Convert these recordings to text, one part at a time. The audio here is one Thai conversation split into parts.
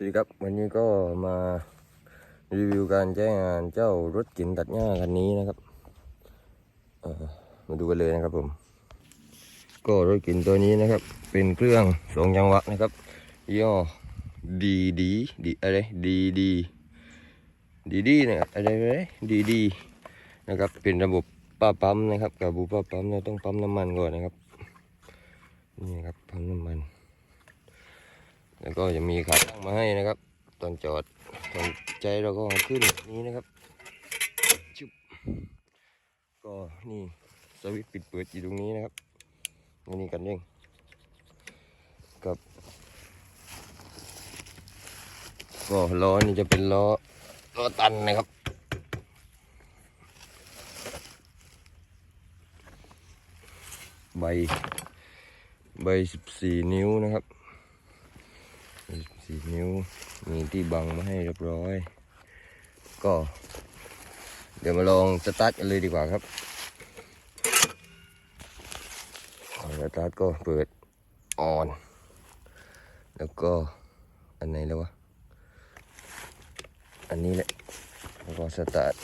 สวัสดีครับวันนี้ก็มารีวิวการใช้งานเจ้ารถกินตัดหญ้าคันนี้นะครับมาดูกันเลยนะครับผม ก็รถกินตัวนี้นะครับ เป็นเครื่องสองจังหวะนะครับย่อดีดีดีอะไรดีดีดีดีนะครับอะไรอะไรดีดีนะครับเป็นระบบป้าปั๊มนะครับกับบูป้าปั๊มเราต้องปั๊มน้ำมันก่อนนะครับนี่ครับปั๊มน้ำมัน แล้วก็จะมีขาตั้งมาให้นะครับ ตอนจอดตอนใจเราก็ขึ้นแบบนี้นะครับชุบก็นี่สวิตปิดเปิดอยู่ตรงนี้นะครับนี่กันเร่งกับก็ล้อนี่จะเป็นล้อล้อตันนะครับ ใบใบสิบสี่นิ้วนะครับ สี่นิ้ว มีที่บังมาให้เรียบร้อย ก็ เดี๋ยวมาลองสตาร์ทกันเลยดีกว่าครับสตาร์ทก็เปิดออน แล้วก็อันไหนแล้ววะ อันนี้แหละ แล้วก็สตาร์ท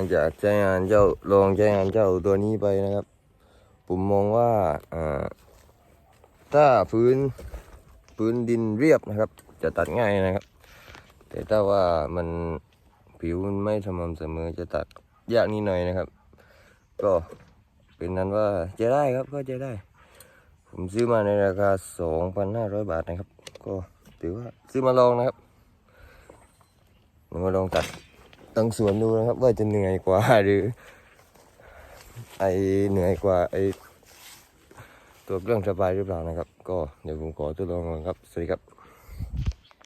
งจากใช้งานเจ้าลองใช้งานเจ้าตัวนี้ไปนะครับ ผมมองว่าถ้าพื้นพื้นดินเรียบนะครับ จะตัดง่ายนะครับ แต่ถ้าว่ามันผิวมันไม่สม่ำเสมอจะตัดยากนิดหน่อยนะครับ ก็เป็นนั้นว่าจะได้ครับก็จะได้ ผมซื้อมาในราคา 2,500 บาทนะครับ ก็ถือว่าซื้อมาลองนะครับมาลองตัด ตังสวนดูนะครับ ว่าจะเหนื่อยกว่าหรือ ไอเหนื่อยกว่าไอตัวเครื่องสบายหรือเปล่านะครับ ก็เดี๋ยวผมขอทดลองก่อนครับ สวัสดีครับ